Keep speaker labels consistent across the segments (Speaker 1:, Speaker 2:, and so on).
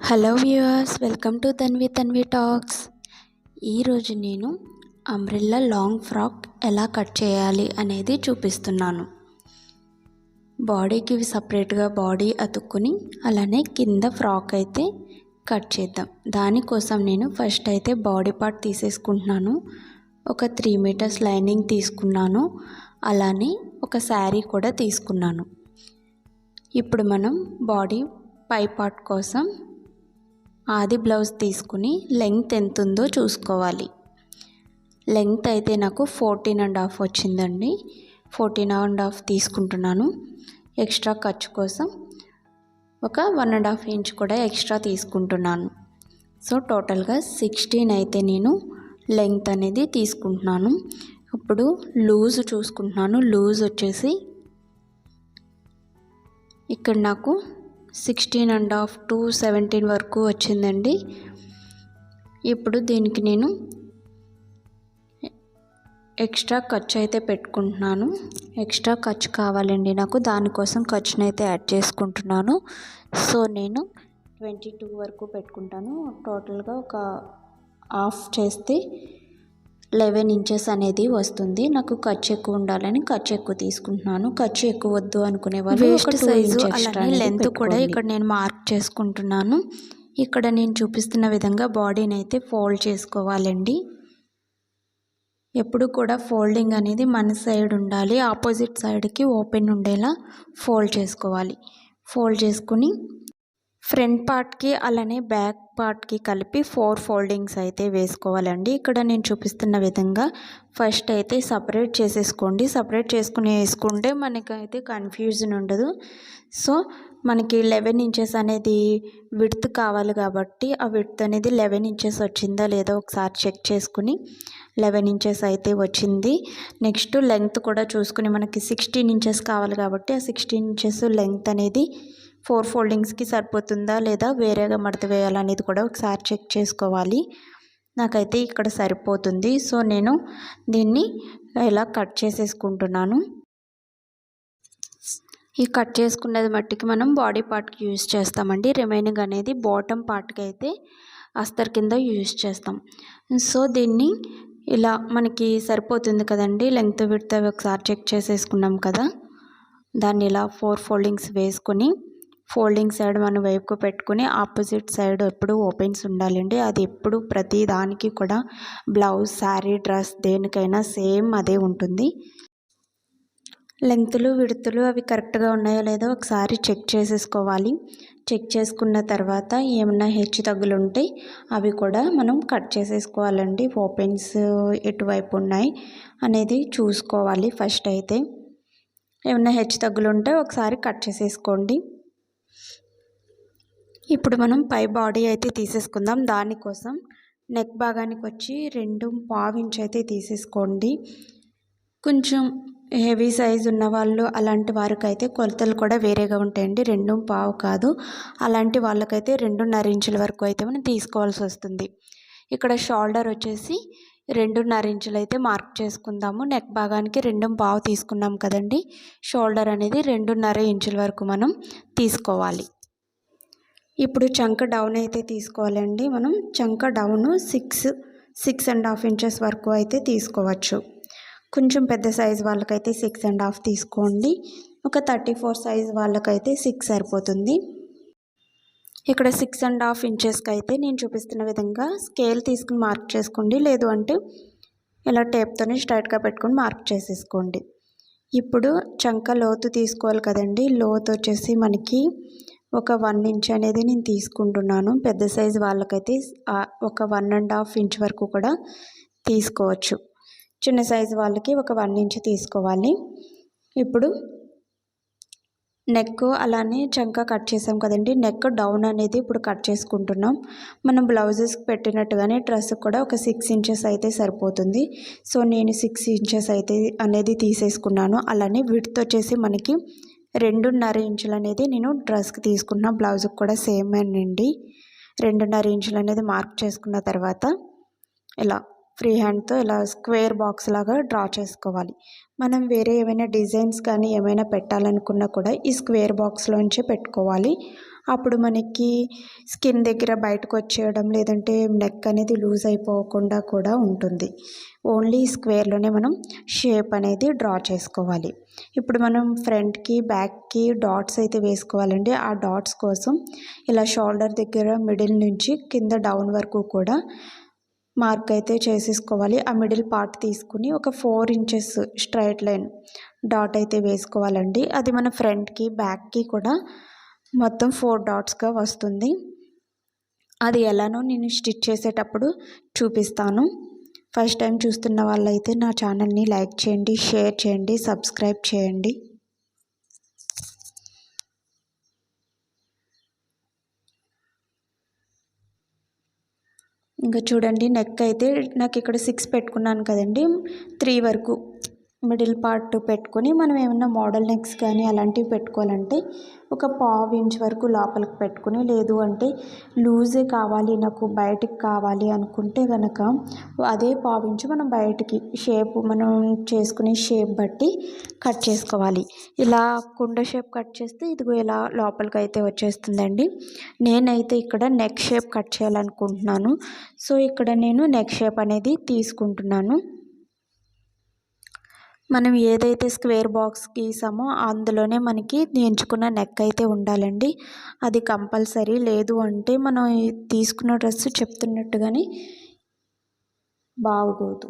Speaker 1: Hello viewers welcome to Tanvi Tanvi talks ఈరోజు నేను umbrella long frock ఎలా cut చేయాలి అనేది చూపిస్తున్నాను. బాడీకి సపరేట్గా బాడీ అతుక్కుని అలానే కింద ఫ్రాక్ అయితే కట్ చేద్దాం. దానికోసం నేను ఫస్ట్ అయితే బాడీ పార్ట్ తీసేసుకుంటున్నాను. ఒక త్రీ మీటర్స్ లైనింగ్ తీసుకున్నాను. అలానే ఒక శారీ కూడా తీసుకున్నాను. ఇప్పుడు మనం బాడీ పై పార్ట్ కోసం ఆది బ్లౌజ్ తీసుకుని లెంగ్త్ ఎంత ఉందో చూసుకోవాలి. లెంగ్త్ అయితే నాకు ఫోర్టీన్ అండ్ హాఫ్ వచ్చిందండి. ఫోర్టీన్ అండ్ హాఫ్ తీసుకుంటున్నాను. ఎక్స్ట్రా ఖర్చు కోసం ఒక వన్ అండ్ హాఫ్ ఇంచ్ కూడా ఎక్స్ట్రా తీసుకుంటున్నాను. సో టోటల్గా సిక్స్టీన్ అయితే నేను లెంగ్త్ అనేది తీసుకుంటున్నాను. ఇప్పుడు లూజ్ చూసుకుంటున్నాను. లూజ్ వచ్చేసి ఇక్కడ నాకు sixteen and half to seventeen వరకు వచ్చిందండి. ఇప్పుడు దీనికి నేను ఎక్స్ట్రా ఖర్చు అయితే పెట్టుకుంటున్నాను. ఎక్స్ట్రా ఖర్చు కావాలండి నాకు. దానికోసం ఖర్చునైతే అయితే యాడ్ చేసుకుంటున్నాను. సో నేను ట్వంటీ టూ వరకు పెట్టుకుంటాను. టోటల్గా ఒక ఆఫ్ చేస్తే లెవెన్ ఇంచెస్ అనేది వస్తుంది. నాకు ఖర్చు ఎక్కువ ఉండాలని ఖర్చు ఎక్కువ తీసుకుంటున్నాను. ఖర్చు ఎక్కువ వద్దు అనుకునే వాళ్ళు
Speaker 2: వేస్ట్ సైజు
Speaker 1: అలానే లెంత్ కూడా ఇక్కడ నేను మార్క్ చేసుకుంటున్నాను. ఇక్కడ నేను చూపిస్తున్న విధంగా బాడీని అయితే ఫోల్డ్ చేసుకోవాలండి. ఎప్పుడు కూడా ఫోల్డింగ్ అనేది మన సైడ్ ఉండాలి. ఆపోజిట్ సైడ్కి ఓపెన్ ఉండేలా ఫోల్డ్ చేసుకోవాలి. ఫోల్డ్ చేసుకుని ఫ్రంట్ పార్ట్కి అలానే బ్యాక్ పార్ట్కి కలిపి ఫోర్ ఫోల్డింగ్స్ అయితే వేసుకోవాలండి. ఇక్కడ నేను చూపిస్తున్న విధంగా ఫస్ట్ అయితే సపరేట్ చేసేసుకోండి. సపరేట్ చేసుకుని వేసుకుంటే మనకైతే కన్ఫ్యూజన్ ఉండదు. సో మనకి లెవెన్ ఇంచెస్ అనేది విడ్త్ కావాలి కాబట్టి ఆ విడ్త్ అనేది లెవెన్ ఇంచెస్ వచ్చిందా లేదా ఒకసారి చెక్ చేసుకుని లెవెన్ ఇంచెస్ అయితే వచ్చింది. నెక్స్ట్ లెంగ్త్ కూడా చూసుకుని మనకి సిక్స్టీన్ ఇంచెస్ కావాలి కాబట్టి ఆ సిక్స్టీన్ ఇంచెస్ లెంగ్త్ అనేది ఫోర్ ఫోల్డింగ్స్కి సరిపోతుందా లేదా వేరేగా మడత వేయాలనేది కూడా ఒకసారి చెక్ చేసుకోవాలి. నాకైతే ఇక్కడ సరిపోతుంది. సో నేను దీన్ని ఇలా కట్ చేసేసుకుంటున్నాను. ఈ కట్ చేసుకున్నది మట్టికి మనం బాడీ పార్ట్కి యూజ్ చేస్తామండి. రిమైనింగ్ అనేది బాటమ్ పార్ట్కి అయితే అస్తర్ కింద యూజ్ చేస్తాం. సో దీన్ని ఇలా మనకి సరిపోతుంది కదండి. లెంగ్త్ విడ్త్ ఒకసారి చెక్ చేసేసుకున్నాం కదా. దాన్ని ఇలా ఫోర్ ఫోల్డింగ్స్ వేసుకొని ఫోల్డింగ్ సైడ్ మనం వైపుకు పెట్టుకుని ఆపోజిట్ సైడ్ ఎప్పుడు ఓపెన్స్ ఉండాలండి. అది ఎప్పుడు ప్రతి దానికి కూడా బ్లౌజ్ శారీ డ్రెస్ దేనికైనా సేమ్ అదే ఉంటుంది. లెంగ్త్లు విడుతులు అవి కరెక్ట్గా ఉన్నాయో లేదో ఒకసారి చెక్ చేసేసుకోవాలి. చెక్ చేసుకున్న తర్వాత ఏమన్నా హెచ్చు తగ్గులుంటే అవి కూడా మనం కట్ చేసేసుకోవాలండి. ఓపెన్స్ ఎటువైపు ఉన్నాయి అనేది చూసుకోవాలి ఫస్ట్ అయితే. ఏమన్నా హెచ్చు తగ్గులు ఉంటే ఒకసారి కట్ చేసేసుకోండి. ఇప్పుడు మనం పై బాడీ అయితే తీసేసుకుందాం. దానికోసం నెక్ భాగానికి వచ్చి రెండు పావు అయితే తీసేసుకోండి. కొంచెం హెవీ సైజ్ ఉన్న వాళ్ళు అలాంటి వారికైతే కొలతలు కూడా వేరేగా ఉంటాయండి. రెండు పావు కాదు. అలాంటి వాళ్ళకైతే రెండున్నర ఇంచుల వరకు అయితే మనం తీసుకోవాల్సి వస్తుంది. ఇక్కడ షోల్డర్ వచ్చేసి రెండున్నర ఇంచులు అయితే మార్క్ చేసుకుందాము. నెక్ భాగానికి రెండు పావు తీసుకున్నాం కదండి. షోల్డర్ అనేది రెండున్నర ఇంచుల వరకు మనం తీసుకోవాలి. ఇప్పుడు చంక డౌన్ అయితే తీసుకోవాలండి. మనం చంక down six six and half inches వరకు అయితే తీసుకోవచ్చు. కొంచెం పెద్ద సైజ్ వాళ్ళకైతే సిక్స్ అండ్ హాఫ్ తీసుకోండి. ఒక థర్టీ ఫోర్ సైజ్ వాళ్ళకైతే సిక్స్ సరిపోతుంది. ఇక్కడ సిక్స్ అండ్ హాఫ్ ఇంచెస్కి అయితే నేను చూపిస్తున్న విధంగా స్కేల్ తీసుకుని మార్క్ చేసుకోండి. లేదు అంటే ఇలా టేప్తోనే స్ట్రైట్గా పెట్టుకొని మార్క్ చేసేసుకోండి. ఇప్పుడు చంక లోతు తీసుకోవాలి కదండి. లోతు వచ్చేసి మనకి ఒక వన్ ఇంచ్ అనేది నేను తీసుకుంటున్నాను. పెద్ద సైజు వాళ్ళకైతే ఒక వన్ అండ్ హాఫ్ ఇంచ్ వరకు కూడా తీసుకోవచ్చు. చిన్న సైజు వాళ్ళకి ఒక వన్ ఇంచ్ తీసుకోవాలి. ఇప్పుడు నెక్ అలానే చంక కట్ చేసాం కదండి. నెక్ డౌన్ అనేది ఇప్పుడు కట్ చేసుకుంటున్నాం. మనం బ్లౌజెస్కి పెట్టినట్టుగానే డ్రెస్ కూడా ఒక సిక్స్ ఇంచెస్ అయితే సరిపోతుంది. సో నేను సిక్స్ ఇంచెస్ అయితే అనేది తీసేసుకున్నాను. అలానే విడ్త్ వచ్చేసి మనకి రెండున్నర ఇంచులు అనేది నేను డ్రెస్కి తీసుకున్న బ్లౌజ్కి కూడా సేమ్ అండి. రెండున్నర ఇంచులు అనేది మార్క్ చేసుకున్న తర్వాత ఇలా ఫ్రీ హ్యాండ్తో ఇలా స్క్వేర్ బాక్స్ లాగా డ్రా చేసుకోవాలి. మనం వేరే ఏమైనా డిజైన్స్ కానీ ఏమైనా పెట్టాలనుకున్నా కూడా ఈ స్క్వేర్ బాక్స్లోంచి పెట్టుకోవాలి. అప్పుడు మనకి స్కిన్ దగ్గర బయటకు వచ్చేయడం లేదంటే నెక్ అనేది లూజ్ అయిపోకుండా కూడా ఉంటుంది. ఓన్లీ స్క్వేర్లోనే మనం షేప్ అనేది డ్రా చేసుకోవాలి. ఇప్పుడు మనం ఫ్రంట్కి బ్యాక్కి డాట్స్ అయితే వేసుకోవాలండి. ఆ డాట్స్ కోసం ఇలా షోల్డర్ దగ్గర మిడిల్ నుంచి కింద డౌన్ వరకు కూడా మార్క్ అయితే చేసేసుకోవాలి. ఆ మిడిల్ పార్ట్ తీసుకుని ఒక four inches straight line dot అయితే వేసుకోవాలండి. అది మన ఫ్రంట్కి బ్యాక్కి కూడా మొత్తం ఫోర్ డాట్స్గా వస్తుంది. అది ఎలానో నేను స్టిచ్ చేసేటప్పుడు చూపిస్తాను. ఫస్ట్ టైం చూస్తున్న వాళ్ళైతే నా ఛానల్ని లైక్ చేయండి షేర్ చేయండి సబ్స్క్రైబ్ చేయండి. ఇంకా చూడండి నెక్ అయితే నాకు ఇక్కడ సిక్స్ పెట్టుకున్నాను కదండి. త్రీ వరకు. మిడిల్ పార్ట్ పెట్టుకొని మనం ఏమన్నా మోడల్ నెక్స్ కానీ అలాంటివి పెట్టుకోవాలంటే ఒక పావు ఇంచ్ వరకు లోపలికి పెట్టుకుని లేదు అంటే లూజే కావాలి నాకు బయటికి కావాలి అనుకుంటే కనుక అదే పావు ఇంచు మనం బయటికి షేప్ మనం చేసుకునే షేప్ బట్టి కట్ చేసుకోవాలి. ఇలా కుండ షేప్ కట్ చేస్తే ఇదిగో ఇలా లోపలికి అయితే వచ్చేస్తుందండి. నేనైతే ఇక్కడ నెక్ షేప్ కట్ చేయాలనుకుంటున్నాను. సో ఇక్కడ నేను నెక్ షేప్ అనేది తీసుకుంటున్నాను. మనం ఏదైతే స్క్వేర్ బాక్స్ గీసామో అందులోనే మనకి ఎంచుకున్న నెక్ అయితే ఉండాలండి. అది కంపల్సరీ. లేదు అంటే మనం తీసుకున్న డ్రెస్ చెప్తున్నట్టుగానే బాగోదు.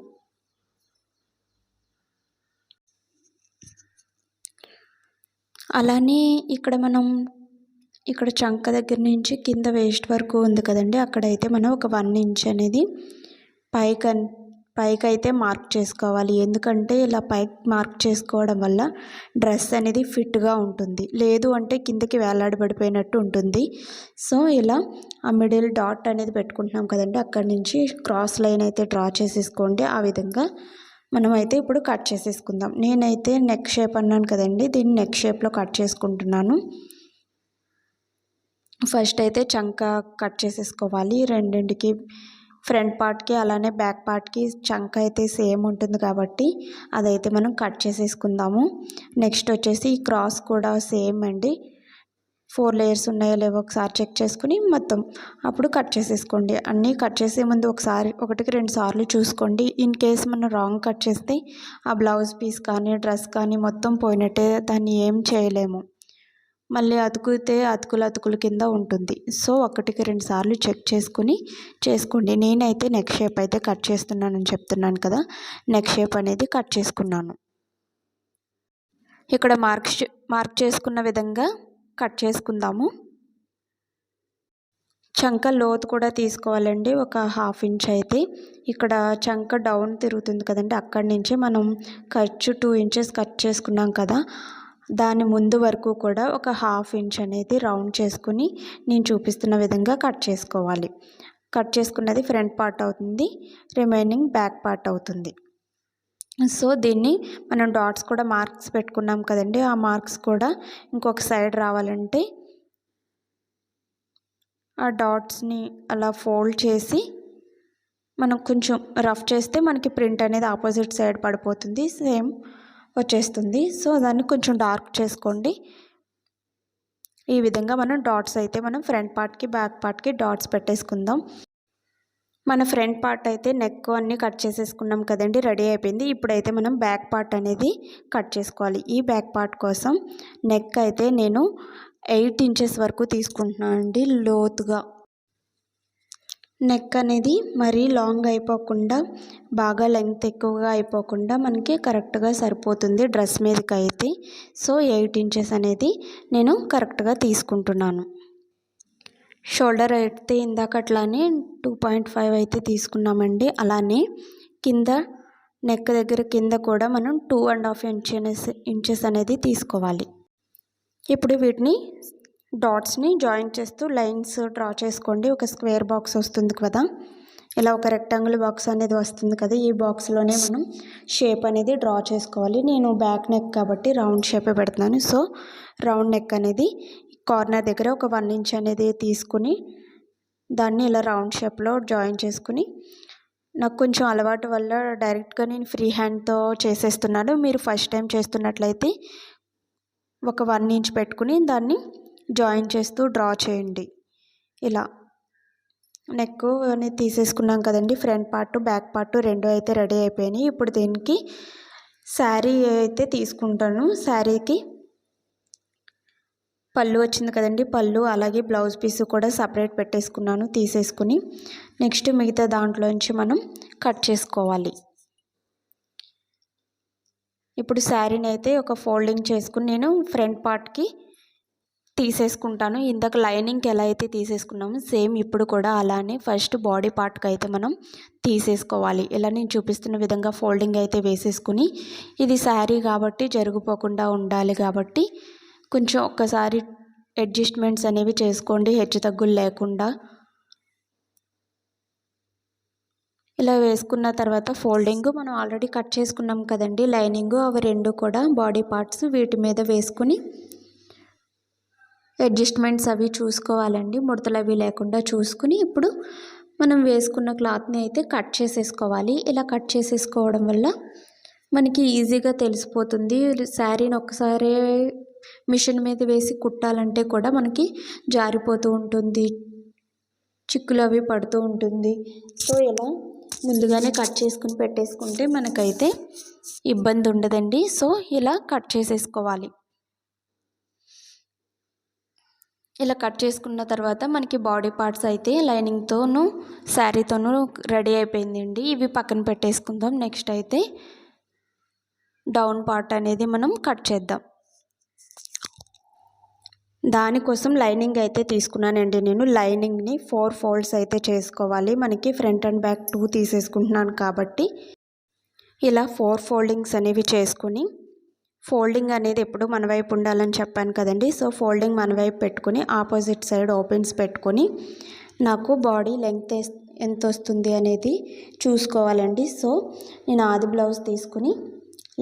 Speaker 1: అలానే ఇక్కడ మనం ఇక్కడ చంక దగ్గర నుంచి కింద వేస్ట్ వరకు ఉంది కదండి. అక్కడైతే మనం ఒక వన్ ఇంచ్ అనేది పైకి పైకి అయితే మార్క్ చేసుకోవాలి. ఎందుకంటే ఇలా పైకి మార్క్ చేసుకోవడం వల్ల డ్రెస్ అనేది ఫిట్గా ఉంటుంది. లేదు అంటే కిందకి వేలాడబడిపోయినట్టు ఉంటుంది. సో ఇలా ఆ మిడిల్ డాట్ అనేది పెట్టుకుంటున్నాం కదండి. అక్కడి నుంచి క్రాస్ లైన్ అయితే డ్రా చేసేసుకోండి. ఆ విధంగా మనమైతే ఇప్పుడు కట్ చేసేసుకుందాం. నేనైతే నెక్ షేప్ అన్నాను కదండి. దీన్ని నెక్ షేప్లో కట్ చేసుకుంటున్నాను. ఫస్ట్ అయితే చంక కట్ చేసేసుకోవాలి. రెండింటికి ఫ్రంట్ పార్ట్కి అలానే బ్యాక్ పార్ట్కి చంక అయితే సేమ్ ఉంటుంది కాబట్టి అదైతే మనం కట్ చేసేసుకుందాము. నెక్స్ట్ వచ్చేసి ఈ క్రాస్ కూడా సేమ్ అండి. ఫోర్ లేయర్స్ ఉన్నాయో లేవో ఒకసారి చెక్ చేసుకుని మొత్తం అప్పుడు కట్ చేసేసుకోండి. అన్నీ కట్ చేసే ముందు ఒకసారి ఒకటికి రెండు సార్లు చూసుకోండి. ఇన్ కేస్ మనం రాంగ్ కట్ చేస్తే ఆ బ్లౌజ్ పీస్ కానీ డ్రెస్ కానీ మొత్తం పోయినట్టే దాన్ని ఏం చేయలేము. మళ్ళీ అతుకుతే అతుకులు అతుకుల కింద ఉంటుంది. సో ఒకటికి రెండు సార్లు చెక్ చేసుకుని చేసుకోండి. నేనైతే నెక్ షేప్ అయితే కట్ చేస్తున్నానని చెప్తున్నాను కదా నెక్ షేప్ అనేది కట్ చేసుకున్నాను. ఇక్కడ మార్క్ మార్క్ చేసుకున్న విధంగా కట్ చేసుకుందాము. చంక లోతు కూడా తీసుకోవాలండి ఒక హాఫ్ ఇంచ్ అయితే. ఇక్కడ చంక డౌన్ తిరుగుతుంది కదండి అక్కడి నుంచి మనం ఖర్చు టూ ఇంచెస్ కట్ చేసుకున్నాం కదా దాని ముందు వరకు కూడా ఒక హాఫ్ ఇంచ్ అనేది రౌండ్ చేసుకుని నేను చూపిస్తున్న విధంగా కట్ చేసుకోవాలి. కట్ చేసుకున్నది ఫ్రంట్ పార్ట్ అవుతుంది రిమైనింగ్ బ్యాక్ పార్ట్ అవుతుంది. సో దీన్ని మనం డాట్స్ కూడా మార్క్స్ పెట్టుకున్నాం కదండి ఆ మార్క్స్ కూడా ఇంకొక సైడ్ రావాలంటే ఆ డాట్స్ని అలా ఫోల్డ్ చేసి మనం కొంచెం రఫ్ చేస్తే మనకి ప్రింట్ అనేది ఆపోజిట్ సైడ్ పడిపోతుంది. సేమ్ వచ్చేస్తుంది. సో దాన్ని కొంచెం డార్క్ చేసుకోండి. ఈ విధంగా మనం డాట్స్ అయితే మనం ఫ్రంట్ పార్ట్కి బ్యాక్ పార్ట్కి డాట్స్ పెట్టేసుకుందాం. మన ఫ్రంట్ పార్ట్ అయితే నెక్ అన్నీ కట్ చేసేసుకున్నాం కదండి రెడీ అయిపోయింది. ఇప్పుడైతే మనం బ్యాక్ పార్ట్ అనేది కట్ చేసుకోవాలి. ఈ బ్యాక్ పార్ట్ కోసం నెక్ అయితే నేను ఎయిట్ ఇంచెస్ వరకు తీసుకుంటున్నాను అండి లోతుగా. నెక్ అనేది మరీ లాంగ్ అయిపోకుండా బాగా లెంగ్త్ ఎక్కువగా అయిపోకుండా మనకి కరెక్ట్గా సరిపోతుంది డ్రెస్ మీదకి అయితే సో ఎయిట్ ఇంచెస్ అనేది నేను కరెక్ట్గా తీసుకుంటున్నాను. షోల్డర్ అయితే ఇందాక అట్లానే టూ పాయింట్ ఫైవ్ అయితే తీసుకున్నామండి. అలానే కింద నెక్ దగ్గర కింద కూడా మనం two and half inches inches అనేది తీసుకోవాలి. ఇప్పుడు వీటిని డాట్స్ని జాయిన్ చేస్తూ లైన్స్ డ్రా చేసుకోండి. ఒక స్క్వేర్ బాక్స్ వస్తుంది కదా. ఇలా ఒక రెక్టాంగిల్ బాక్స్ అనేది వస్తుంది కదా. ఈ బాక్స్లోనే మనం షేప్ అనేది డ్రా చేసుకోవాలి. నేను బ్యాక్ నెక్ కాబట్టి రౌండ్ షేపే పెడుతున్నాను. సో రౌండ్ నెక్ అనేది కార్నర్ దగ్గర ఒక వన్ ఇంచ్ అనేది తీసుకుని దాన్ని ఇలా రౌండ్ షేప్లో జాయిన్ చేసుకుని నాకు కొంచెం అలవాటు వల్ల డైరెక్ట్గా నేను ఫ్రీ హ్యాండ్తో చేసేస్తున్నాను. మీరు ఫస్ట్ టైం చేస్తున్నట్లయితే ఒక వన్ ఇంచ్ పెట్టుకుని దాన్ని జాయిన్ చేస్తూ డ్రా చేయండి. ఇలా. నెక్ అనేది తీసేసుకున్నాం కదండి. ఫ్రంట్ పార్ట్ బ్యాక్ పార్ట్ రెండు అయితే రెడీ అయిపోయినాయి. ఇప్పుడు దీనికి శారీ అయితే తీసుకుంటాను. శారీకి పళ్ళు వచ్చింది కదండి. పళ్ళు అలాగే బ్లౌజ్ పీస్ కూడా సపరేట్ పెట్టేసుకున్నాను తీసేసుకుని. నెక్స్ట్ మిగతా దాంట్లోంచి మనం కట్ చేసుకోవాలి. ఇప్పుడు శారీని అయితే ఒక ఫోల్డింగ్ చేసుకుని నేను ఫ్రంట్ పార్ట్కి తీసేసుకుంటాను. ఇందాక లైనింగ్కి ఎలా అయితే తీసేసుకున్నామో సేమ్ ఇప్పుడు కూడా అలానే ఫస్ట్ బాడీ పార్ట్కి అయితే మనం తీసేసుకోవాలి. ఇలా నేను చూపిస్తున్న విధంగా ఫోల్డింగ్ అయితే వేసేసుకుని ఇది శారీ కాబట్టి జరిగిపోకుండా ఉండాలి కాబట్టి కొంచెం ఒక్కసారి అడ్జస్ట్మెంట్స్ అనేవి చేసుకోండి. హెచ్చు తగ్గులు లేకుండా. ఇలా వేసుకున్న తర్వాత ఫోల్డింగ్ మనం ఆల్రెడీ కట్ చేసుకున్నాం కదండి లైనింగ్ అవి రెండు కూడా బాడీ పార్ట్స్ వీటి మీద వేసుకుని అడ్జస్ట్మెంట్స్ అవి చూసుకోవాలండి. ముడతలు అవి లేకుండా చూసుకుని ఇప్పుడు మనం వేసుకున్న క్లాత్ని అయితే కట్ చేసేసుకోవాలి. ఇలా కట్ చేసేసుకోవడం వల్ల మనకి ఈజీగా తెలిసిపోతుంది. శారీని ఒక్కసారి మిషన్ మీద వేసి కుట్టాలంటే కూడా మనకి జారిపోతూ ఉంటుంది. చిక్కులు అవి పడుతూ ఉంటుంది. సో ఇలా ముందుగానే కట్ చేసుకుని పెట్టేసుకుంటే మనకైతే ఇబ్బంది ఉండదండి సో ఇలా కట్ చేసేసుకోవాలి. ఇలా కట్ చేసుకున్న తర్వాత మనకి బాడీ పార్ట్స్ అయితే లైనింగ్తోనూ శారీతోనూ రెడీ అయిపోయిందండి. ఇవి పక్కన పెట్టేసుకుందాం. నెక్స్ట్ అయితే డౌన్ పార్ట్ అనేది మనం కట్ చేద్దాం. దానికోసం లైనింగ్ అయితే తీసుకున్నానండి నేను. లైనింగ్ని ఫోర్ ఫోల్డ్స్ అయితే చేసుకోవాలి. మనకి ఫ్రంట్ అండ్ బ్యాక్ టూ తీసేసుకుంటున్నాను కాబట్టి ఇలా ఫోర్ ఫోల్డింగ్స్ అనేవి చేసుకుని ఫోల్డింగ్ అనేది ఎప్పుడు మన వైపు ఉండాలని చెప్పాను కదండి. సో ఫోల్డింగ్ మన వైపు పెట్టుకుని ఆపోజిట్ సైడ్ ఓపెన్స్ పెట్టుకొని నాకు బాడీ లెంగ్త్ ఎంత వస్తుంది అనేది చూసుకోవాలండి. సో నేను ఆది బ్లౌజ్ తీసుకుని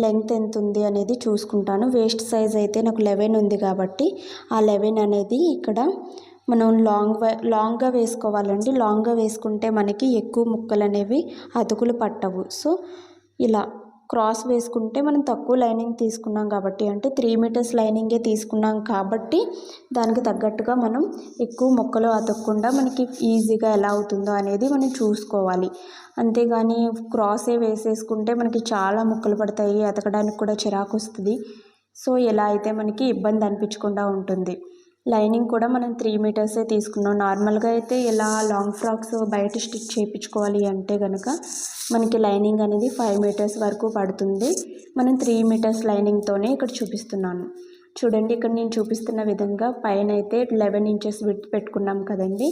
Speaker 1: లెంగ్త్ ఎంత ఉంది అనేది చూసుకుంటాను. వేస్ట్ సైజ్ అయితే నాకు లెవెన్ ఉంది కాబట్టి ఆ లెవెన్ అనేది ఇక్కడ మనం లాంగ్ లాంగ్గా వేసుకోవాలండి. లాంగ్గా వేసుకుంటే మనకి ఎక్కువ ముక్కలు అనేవి అతుకులు పట్టవు. సో ఇలా క్రాస్ వేసుకుంటే మనం తక్కువ లైనింగ్ తీసుకున్నాం కాబట్టి అంటే త్రీ మీటర్స్ లైనింగే తీసుకున్నాం కాబట్టి దానికి తగ్గట్టుగా మనం ఎక్కువ మొక్కలు అతకకుండా మనకి ఈజీగా ఎలా అవుతుందో అనేది మనం చూసుకోవాలి. అంతేగాని క్రాసే వేసేసుకుంటే మనకి చాలా మొక్కలు పడతాయి అతకడానికి కూడా చిరాకు వస్తుంది. సో ఎలా అయితే మనకి ఇబ్బంది అనిపించకుండా ఉంటుంది. లైనింగ్ కూడా మనం త్రీ మీటర్సే తీసుకున్నాం. నార్మల్గా అయితే ఇలా లాంగ్ ఫ్రాక్స్ బయట స్టిచ్ చేయించుకోవాలి అంటే కనుక మనకి లైనింగ్ అనేది ఫైవ్ మీటర్స్ వరకు పడుతుంది. మనం త్రీ మీటర్స్ లైనింగ్తోనే ఇక్కడ చూపిస్తున్నాను. చూడండి ఇక్కడ నేను చూపిస్తున్న విధంగా పైన అయితే లెవెన్ ఇంచెస్ విత్ పెట్టుకున్నాం కదండి.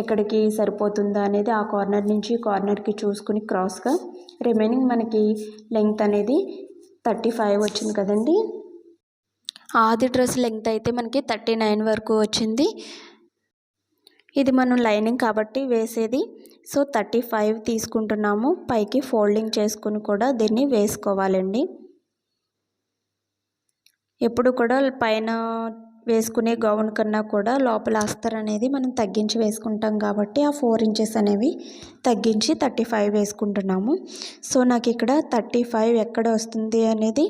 Speaker 1: ఎక్కడికి సరిపోతుందా అనేది ఆ కార్నర్ నుంచి కార్నర్కి చూసుకుని క్రాస్గా రిమైనింగ్ మనకి లెంగ్త్ అనేది థర్టీ ఫైవ్ వచ్చింది కదండి. ఆది డ్రెస్ లెంగ్త్ అయితే మనకి థర్టీ నైన్ వరకు వచ్చింది. ఇది మనం లైనింగ్ కాబట్టి వేసేది. సో థర్టీ ఫైవ్ తీసుకుంటున్నాము. పైకి ఫోల్డింగ్ చేసుకుని కూడా దీన్ని వేసుకోవాలండి. ఎప్పుడు కూడా పైన వేసుకునే గౌన్ కన్నా కూడా లోపల అస్తర్ అనేది మనం తగ్గించి వేసుకుంటాం కాబట్టి ఆ ఫోర్ ఇంచెస్ అనేవి తగ్గించి థర్టీ ఫైవ్ వేసుకుంటున్నాము. సో నాకు ఇక్కడ థర్టీ ఫైవ్ ఎక్కడ వస్తుంది అనేది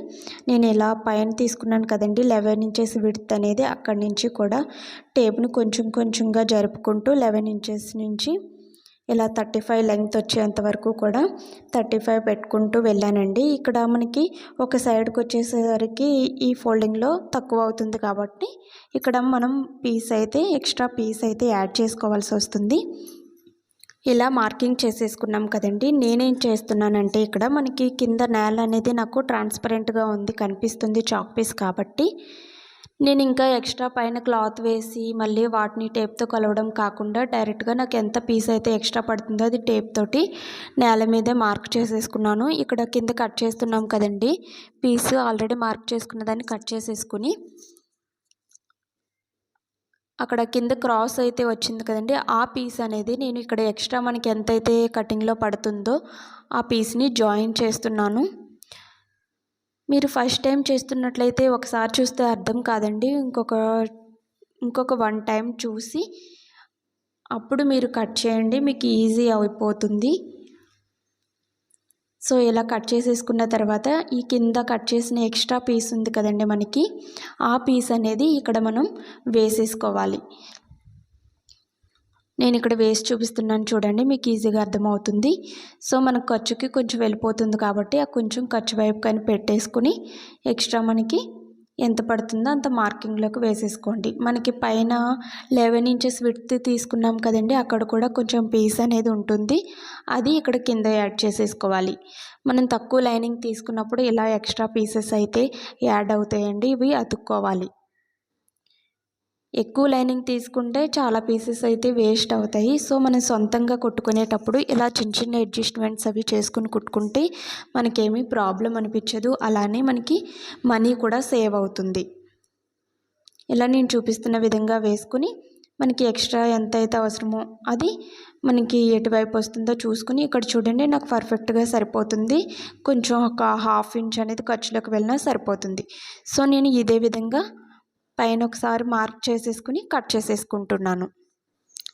Speaker 1: నేను ఇలా పైన తీసుకున్నాను కదండి. లెవెన్ ఇంచెస్ విడ్త్ అనేది అక్కడి నుంచి కూడా టేప్ను కొంచెం కొంచెంగా జరుపుకుంటూ లెవెన్ ఇంచెస్ నుంచి ఇలా థర్టీ ఫైవ్ లెంగ్త్ వచ్చేంత వరకు కూడా థర్టీ ఫైవ్ పెట్టుకుంటూ వెళ్ళానండి. ఇక్కడ మనకి ఒక సైడ్కి వచ్చేసరికి ఈ ఫోల్డింగ్లో తక్కువ అవుతుంది కాబట్టి ఇక్కడ మనం పీస్ అయితే ఎక్స్ట్రా పీస్ అయితే యాడ్ చేసుకోవాల్సి వస్తుంది. ఇలా మార్కింగ్ చేసేసుకున్నాం కదండి. నేనేం చేస్తున్నానంటే ఇక్కడ మనకి కింద నేల అనేది నాకు ట్రాన్స్పరెంట్గా ఉంది కనిపిస్తుంది చాక్ పీస్ కాబట్టి. నేను ఇంకా ఎక్స్ట్రా పైన క్లాత్ వేసి మళ్ళీ వాటిని టేప్తో కలవడం కాకుండా డైరెక్ట్గా నాకు ఎంత పీస్ అయితే ఎక్స్ట్రా పడుతుందో అది టేప్ తోటి నేల మీదే మార్క్ చేసేసుకున్నాను. ఇక్కడ కింద కట్ చేస్తున్నాం కదండి పీస్ ఆల్రెడీ మార్క్ చేసుకున్న దాన్ని కట్ చేసేసుకుని అక్కడ కింద క్రాస్ అయితే వచ్చింది కదండి ఆ పీస్ అనేది నేను ఇక్కడ ఎక్స్ట్రా మనకి ఎంతైతే కటింగ్లో పడుతుందో ఆ పీస్ని జాయిన్ చేస్తున్నాను. మీరు ఫస్ట్ టైం చేస్తున్నట్లయితే ఒకసారి చూస్తే అర్థం కాదండి. ఇంకొక ఇంకొక వన్ టైం చూసి అప్పుడు మీరు కట్ చేయండి. మీకు ఈజీ అయిపోతుంది. సో ఇలా కట్ చేసేసుకున్న తర్వాత ఈ కింద కట్ చేసిన ఎక్స్ట్రా పీస్ ఉంది కదండి మనకి. ఆ పీస్ అనేది ఇక్కడ మనం వేసేసుకోవాలి. నేను ఇక్కడ వేసి చూపిస్తున్నాను చూడండి మీకు ఈజీగా అర్థమవుతుంది. సో మనకు ఖర్చుకి కొంచెం వెళ్ళిపోతుంది కాబట్టి ఆ కొంచెం ఖర్చు వైపు కానీ పెట్టేసుకుని ఎక్స్ట్రా మనకి ఎంత పడుతుందో అంత మార్కింగ్లోకి వేసేసుకోండి. మనకి పైన లెవెన్ ఇంచెస్ విడ్త్ తీసుకున్నాం కదండి అక్కడ కూడా కొంచెం పీస్ అనేది ఉంటుంది. అది ఇక్కడ కింద యాడ్ చేసేసుకోవాలి. మనం తక్కువ లైనింగ్ తీసుకున్నప్పుడు ఇలా ఎక్స్ట్రా పీసెస్ అయితే యాడ్ అవుతాయండి ఇవి అతుక్కోవాలి. ఎక్కువ లైనింగ్ తీసుకుంటే చాలా పీసెస్ అయితే వేస్ట్ అవుతాయి. సో మనం సొంతంగా కుట్టుకునేటప్పుడు ఇలా చిన్న చిన్న అడ్జస్ట్మెంట్స్ అవి చేసుకుని కుట్టుకుంటే మనకేమీ ప్రాబ్లం అనిపించదు. అలానే మనకి మనీ కూడా సేవ్ అవుతుంది. ఇలా నేను చూపిస్తున్న విధంగా వేసుకుని మనకి ఎక్స్ట్రా ఎంత అయితే అవసరమో అది మనకి ఎటువైపు వస్తుందో చూసుకుని ఇక్కడ చూడండి నాకు పర్ఫెక్ట్గా సరిపోతుంది. కొంచెం ఒక హాఫ్ ఇంచ్ అనేది ఖర్చులకు వెళ్ళినా సరిపోతుంది. సో నేను ఇదే విధంగా పైన ఒకసారి మార్క్ చేసేసుకుని కట్ చేసేసుకుంటున్నాను.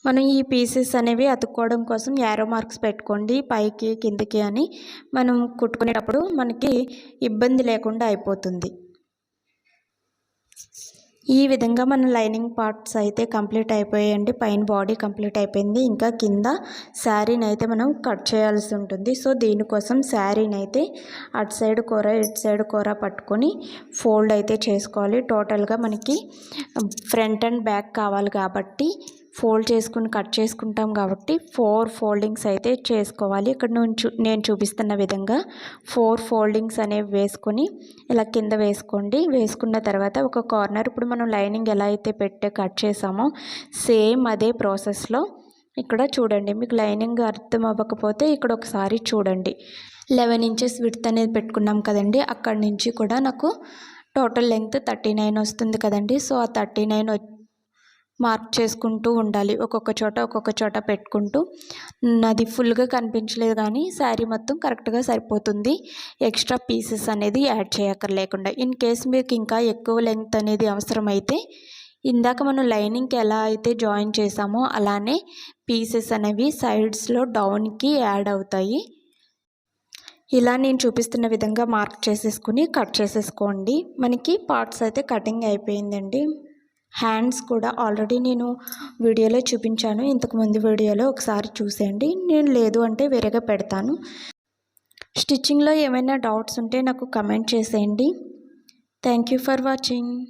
Speaker 1: మనం ఈ పీసెస్ అనేవి అతుక్కోవడం కోసం యారో మార్క్స్ పెట్టుకోండి పైకి కిందకి అని మనం కుట్టుకునేటప్పుడు మనకి ఇబ్బంది లేకుండా అయిపోతుంది. ఈ విధంగా మన లైనింగ్ పార్ట్స్ అయితే కంప్లీట్ అయిపోయాయండి. పైన బాడీ కంప్లీట్ అయిపోయింది. ఇంకా కింద శారీని అయితే మనం కట్ చేయాల్సి ఉంటుంది. సో దీనికోసం శారీని అయితే అటు సైడ్ కూర ఇటు సైడ్ కూర పట్టుకొని ఫోల్డ్ అయితే చేసుకోవాలి. టోటల్గా మనకి ఫ్రంట్ అండ్ బ్యాక్ కావాలి కాబట్టి ఫోల్డ్ చేసుకుని కట్ చేసుకుంటాం కాబట్టి ఫోర్ ఫోల్డింగ్స్ అయితే చేసుకోవాలి. ఇక్కడ నేను నేను చూపిస్తున్న విధంగా ఫోర్ ఫోల్డింగ్స్ అనేవి వేసుకొని ఇలా కింద వేసుకోండి. వేసుకున్న తర్వాత ఒక కార్నర్ ఇప్పుడు మనం లైనింగ్ ఎలా అయితే పెట్టే కట్ చేసామో సేమ్ అదే ప్రాసెస్లో ఇక్కడ చూడండి. మీకు లైనింగ్ అర్థం అవ్వకపోతే ఇక్కడ ఒకసారి చూడండి. లెవెన్ ఇంచెస్ విడ్త్ అనేది పెట్టుకున్నాం కదండి. అక్కడి నుంచి కూడా నాకు టోటల్ లెంగ్త్ థర్టీ నైన్ వస్తుంది కదండి. సో ఆ థర్టీ నైన్ మార్క్ చేసుకుంటూ ఉండాలి. ఒక్కొక్క చోట ఒక్కొక్క చోట పెట్టుకుంటూ. అది ఫుల్గా కనిపించలేదు కానీ శారీ మొత్తం కరెక్ట్గా సరిపోతుంది. ఎక్స్ట్రా పీసెస్ అనేది యాడ్ చేయక్కర్లేకుండా. ఇన్ కేస్ మీకు ఇంకా ఎక్కువ లెంగ్త్ అనేది అవసరమైతే ఇందాక మనం లైనింగ్కి ఎలా అయితే జాయిన్ చేసామో అలానే పీసెస్ అనేవి సైడ్స్లో డౌన్కి యాడ్ అవుతాయి. ఇలా నేను చూపిస్తున్న విధంగా మార్క్ చేసేసుకుని కట్ చేసేసుకోండి. మనకి పార్ట్స్ అయితే కటింగ్ అయిపోయిందండి. హ్యాండ్స్ కూడా ఆల్రెడీ నేను వీడియోలో చూపించాను. ఇంతకుముందు వీడియోలో ఒకసారి చూసేయండి. నేను లేదు అంటే వేరేగా పెడతాను. స్టిచ్చింగ్లో ఏమైనా డౌట్స్ ఉంటే నాకు కమెంట్ చేసేయండి. Thank you for watching.